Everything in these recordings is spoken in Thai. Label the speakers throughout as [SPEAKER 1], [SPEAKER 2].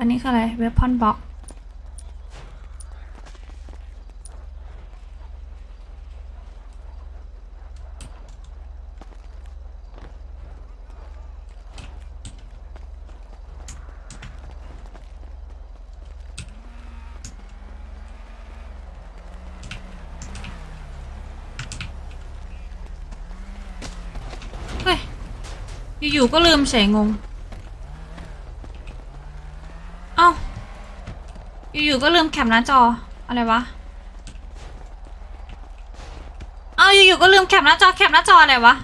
[SPEAKER 1] อันนี้คืออะไรเวพอนบ็อกเฮ้ยอยู่ๆก็ลืมเฉยงง เอ้า อยู่ๆก็ลืมแคปหน้าจอ อะไรวะ เอ้าอยู่ๆก็ลืมแคปหน้าจอแคปหน้าจออะไรวะ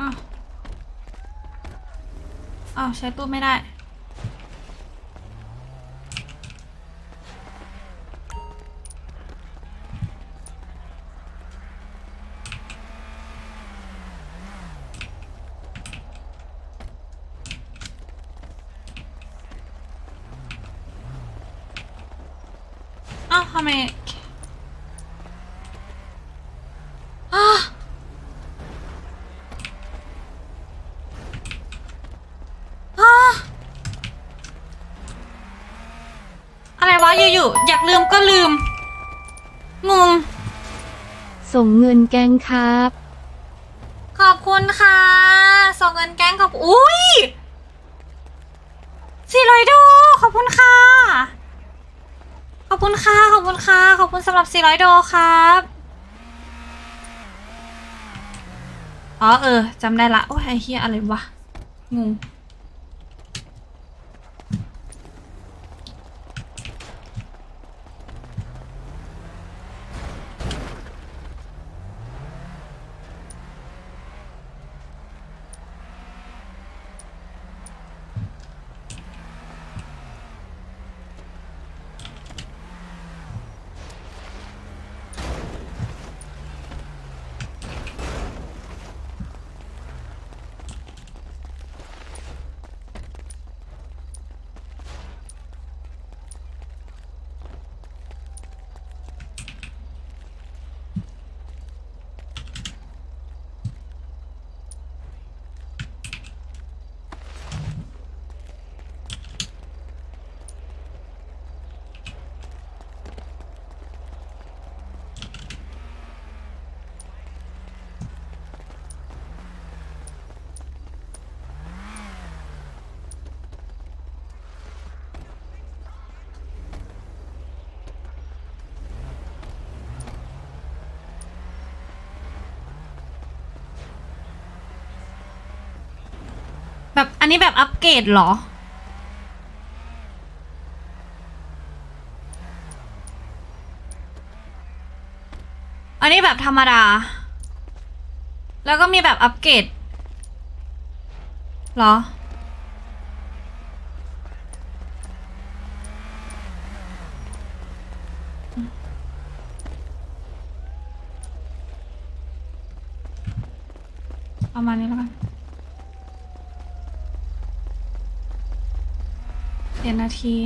[SPEAKER 1] อ้าวอ้าวใช้ตู้ไม่ได้าวทำไมอ้าอ้าอะไรวะอยู่ๆอยากลืมก็ลืม งง
[SPEAKER 2] ส่งเงินแกงครับ
[SPEAKER 1] ขอบคุณค่ะ ส่งเงินแก๊งขอบ อุ้ยสี่ร้อยโดขอบคุณค่ะ ขอบคุณค่ะ ขอบคุณค่ะ ขอบคุณสำหรับ 400 โดครับ อ๋อเออจำได้ละ โอ้ยไอเฮียอะไรวะ งง นนี้แบบอัปเกรดเหรอ อันนี้แบบธรรมดา แล้วก็มีแบบอัปเกรดเหรอประมาณนี้แล้วกัน เจ็ด นาที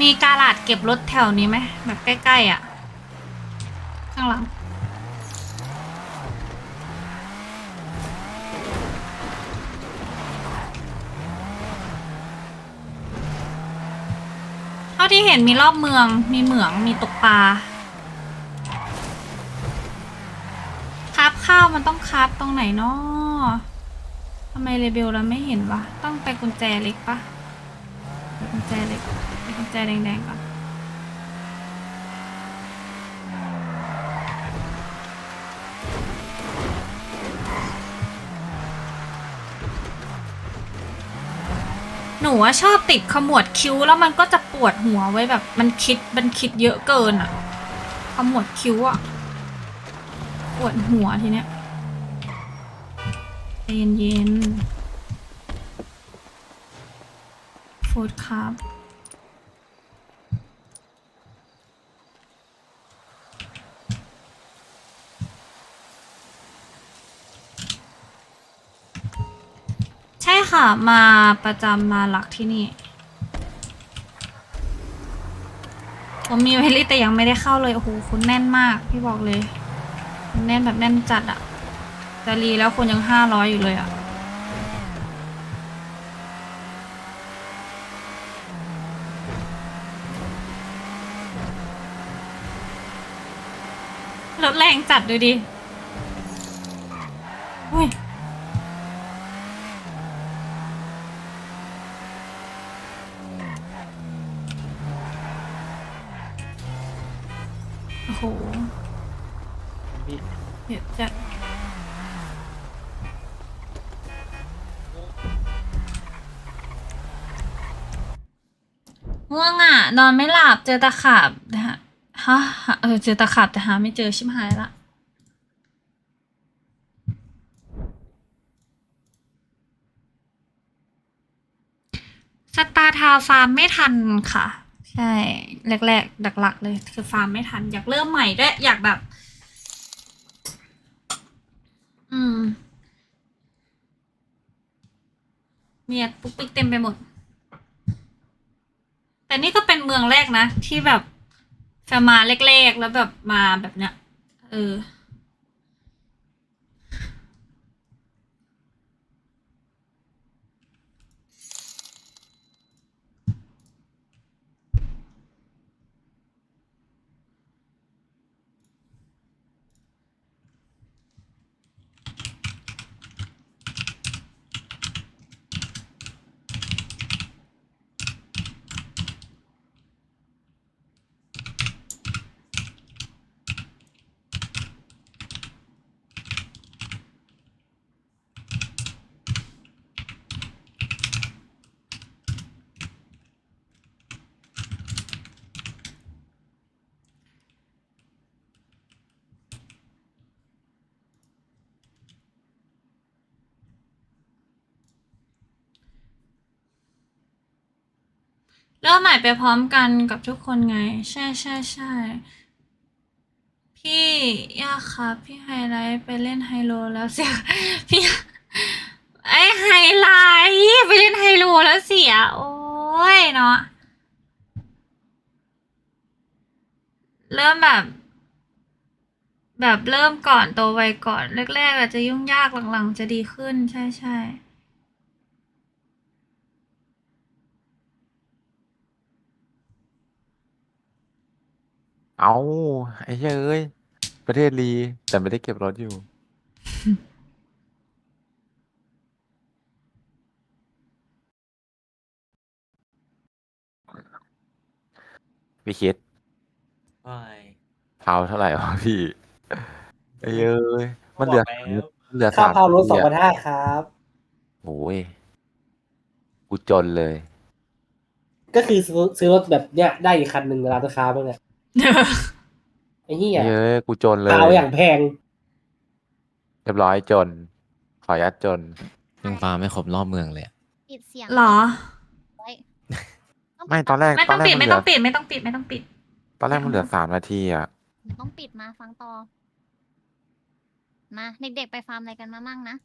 [SPEAKER 1] มีกาลาดเก็บรถแถวนี้ไหมแบบใกล้ ๆ อะางหลัง เท่าที่เห็นมีรอบเมือง มีเหมือง มีตกปลาคาบข้าวมันต้องคาบตรงไหนนาะทำไมเรเบลเราไม่เห็นวะ ต้องไปกุญแจเล็กปะกุญแจเล็กไปกุญแจแดงๆก่อน หนูว่าชอบติดขมวดคิ้วแล้วมันก็จะปวดหัวไว้แบบ มันคิดมันคิดเยอะเกินอะขมวดคิ้วอะปวดหัวทีเนี้ยใจเย็นๆฟูดครับ ช่ค่ะ มาประจำมาหลักที่นี่ ผมมีไวลิแต่ยังไม่ได้เข้าเลย โอ้โหคุณแน่นมาก พี่บอกเลย แน่นแบบแน่นจัดอะจะรีแล้วคนยังห้าร้อยอยู่เลยอะรถแรงจัดดูดิ โอ้โหเดี๋ยวจะง่วงอะ นอนไม่หลับเจอตะขาบนะฮะฮะเออเจอตะขาบแต่หาไม่เจอชิมหายละสตาร์ทาวฟาร์มไม่ทันค่ะ ใช่ แรกๆหลักๆ เลย คือฟาร์มไม่ทัน อยากเริ่มใหม่ด้วยอยากแบบ อืมเมียปุ๊กปิ๊กเต็มไปหมด แต่นี่ก็เป็นเมืองแรกนะ ที่แบบแฟมาเล็กๆ แล้วแบบมาแบบเนี้ย เออ เริ่มใหม่ไปพร้อมกันกับทุกคนไง ใช่ใช่ใช่พี่ย่าครับพี่ไฮไลท์ไปเล่นไฮโลแล้วเสียพี่ไอไฮไลท์ไปเล่นไฮโลแล้วเสีย โอ้ยเนาะเริ่มแบบ แบบเริ่มก่อนโตไวก่อนแรกๆอาจจะยุ่งยากหลังๆ จะดีขึ้นใช่ใช่
[SPEAKER 3] เอาไอ้เหี้ยเอ้ย ประเทศลีแต่ไม่ได้เก็บรถอยู่ พี่คิด
[SPEAKER 4] ไม่
[SPEAKER 3] เผาเท่าไหร่วะพี่ไอ้เอ้ย มันเหลือ
[SPEAKER 4] บอกแล้ว
[SPEAKER 3] เหลือ
[SPEAKER 5] ค่า
[SPEAKER 3] สาม
[SPEAKER 5] เผารถ
[SPEAKER 3] ที
[SPEAKER 5] สองพั
[SPEAKER 3] อะ
[SPEAKER 5] นห้าครับ
[SPEAKER 3] โอ้ยกูจนเลย
[SPEAKER 5] ก็คือซื้อซื้อรถแบบเนี้ยได้อีกคันหนึ่งร้านค้าบ้างเนี่ย ไอ้เหี้ย
[SPEAKER 3] ไอ้เอ้ยกูจนเลย
[SPEAKER 5] เผาอย่างแพง
[SPEAKER 3] เรียบร้อยจน ขออนุญาตจน
[SPEAKER 6] ยังฟาร์มไม่ครบรอบเมืองเลยอะ
[SPEAKER 7] ปิดเสียง
[SPEAKER 1] หรอ
[SPEAKER 7] ไว้
[SPEAKER 3] ไม่ตอนแรก
[SPEAKER 1] ไม่
[SPEAKER 3] ต
[SPEAKER 1] ต้
[SPEAKER 3] อ
[SPEAKER 1] อนง
[SPEAKER 3] แรก
[SPEAKER 1] ปิด
[SPEAKER 3] มัน
[SPEAKER 1] ไม่
[SPEAKER 3] เหลื
[SPEAKER 1] ต้
[SPEAKER 3] อ
[SPEAKER 1] องปิดไม่ต้องปิดไม่ต้องปิด
[SPEAKER 3] ตอนแรกมันเหลือสามนาทีอะ
[SPEAKER 7] ต้องปิดมาฟังต่อ มาเด็กๆไปฟาร์มอะไรกันมามั่งนะ